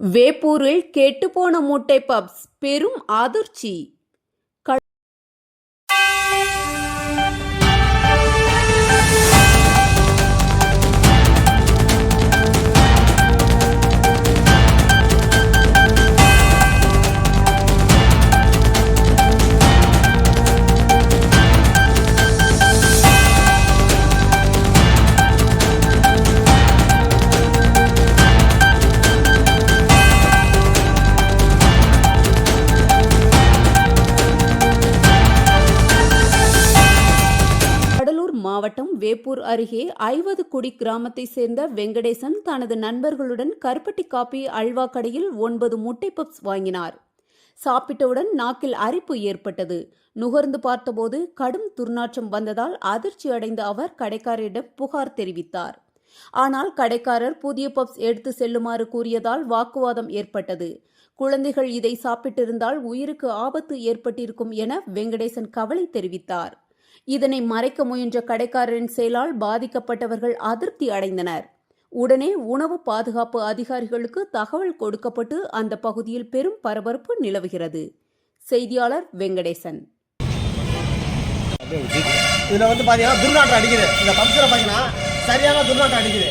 வேப்பூரில் கெட்டுப்போன மூட்டை பப்ஸ் பெரும் அதிர்ச்சி. மாவட்டம் வேப்பூர் அருகே ஐவது குடி கிராமத்தைச் சேர்ந்த வெங்கடேசன் தனது நண்பர்களுடன் கருப்பட்டி காப்பி அல்வா கடையில் ஒன்பது முட்டை பப்ஸ் வாங்கினார். சாப்பிட்டவுடன் நாக்கில் அரிப்பு ஏற்பட்டது. நுகர்ந்து பார்த்தபோது கடும் துர்நாற்றம் வந்ததால் அதிர்ச்சி அடைந்த அவர் கடைக்காரரிடம் புகார் தெரிவித்தார். ஆனால் கடைக்காரர் புதிய பப்ஸ் எடுத்து செல்லுமாறு கூறியதால் வாக்குவாதம் ஏற்பட்டது. குழந்தைகள் இதை சாப்பிட்டிருந்தால் உயிருக்கு ஆபத்து ஏற்பட்டிருக்கும் என வெங்கடேசன் கவலை தெரிவித்தார். இதனை மறைக்க முயன்ற கடைக்காரரின் செயலால் பாதிக்கப்பட்டவர்கள் அதிருப்தி அடைந்தனர். உடனே உணவு பாதுகாப்பு அதிகாரிகளுக்கு தகவல் கொடுக்கப்பட்டு அந்த பகுதியில் பெரும் பரபரப்பு நிலவுகிறது. செய்தியாளர் வெங்கடேசன். இதில் வந்து பார்த்தீங்கன்னா துர்நாற்றம் அடிக்குது. இந்த பம்ப்ஸில் பார்த்தீங்கன்னா சரியான துர்நாற்றம் அடிக்குது.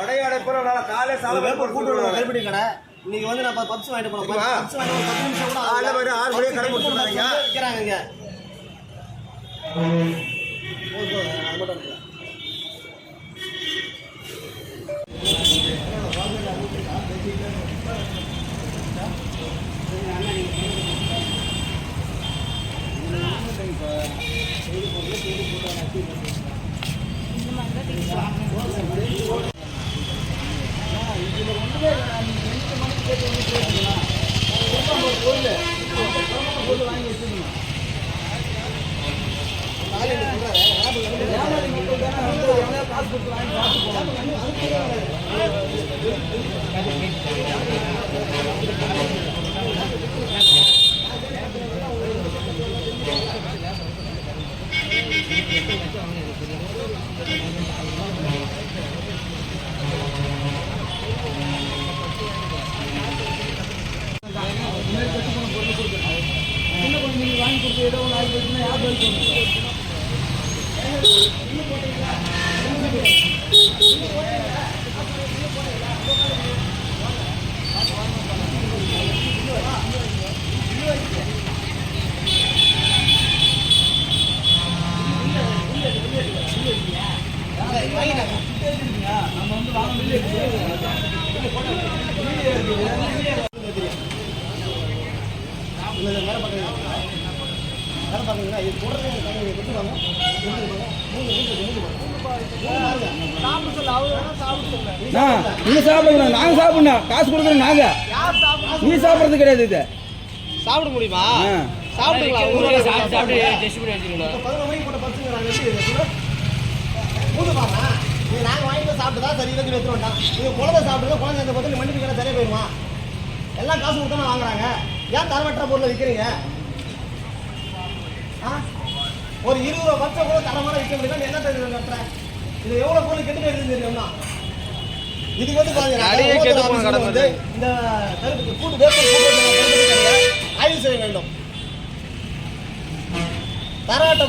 கடையோட இப்போ காலை சாலை கூட்டு கருப்பட்டி கடை இன்னைக்கு வந்து நான் பப்ஸ் வாங்கிட்டு போனோம் பப்ஸ் வாங்கிட்டு பத்து நிமிஷம் கூட ஆறு மணிக்கு கடை கொடுத்துருக்காங்க விற்கிறாங்க இங்க. வாங்கி கொடுத்து ஏதோ ஒரு நாளைக்கு யார் மட்டும் இல்லை. இல்லை, வேணா சாப்பிட சொல்ல. அண்ணா, நீங்க சாப்பிடுங்க நாங்க சாப்பிடணும் காசு கொடுக்குறோம் நாங்க. நீ சாப்பிடுறது கிடையாது இது. சாப்பிட முடியுமா. சாப்பிடுங்களா? இது இது நாங்கள் வாங்கிட்டு சாப்பிட்டு தான் சரி எடுத்துட்டு வந்தோம் இது குழந்தை சாப்பிடுங்க குழந்தை இந்த பத்து மண்டிக்கு கடை எல்லாம் காசு கொடுத்தா வாங்குறாங்க. ஏன் தரமற்ற பொருளை விற்கிறீங்க ஒரு இருபது வருஷம் கூட தரமான விற்க முடியும் என்ன நடத்துற இது எவ்வளோ பொருள் கெட்டு போயிருக்கு தெரியும்னா இதுக்கு வந்து கடை வந்து இந்த கருப்பு கூட்டு வேப்பல் ஆய்வு செய்ய வேண்டும். தராட்ட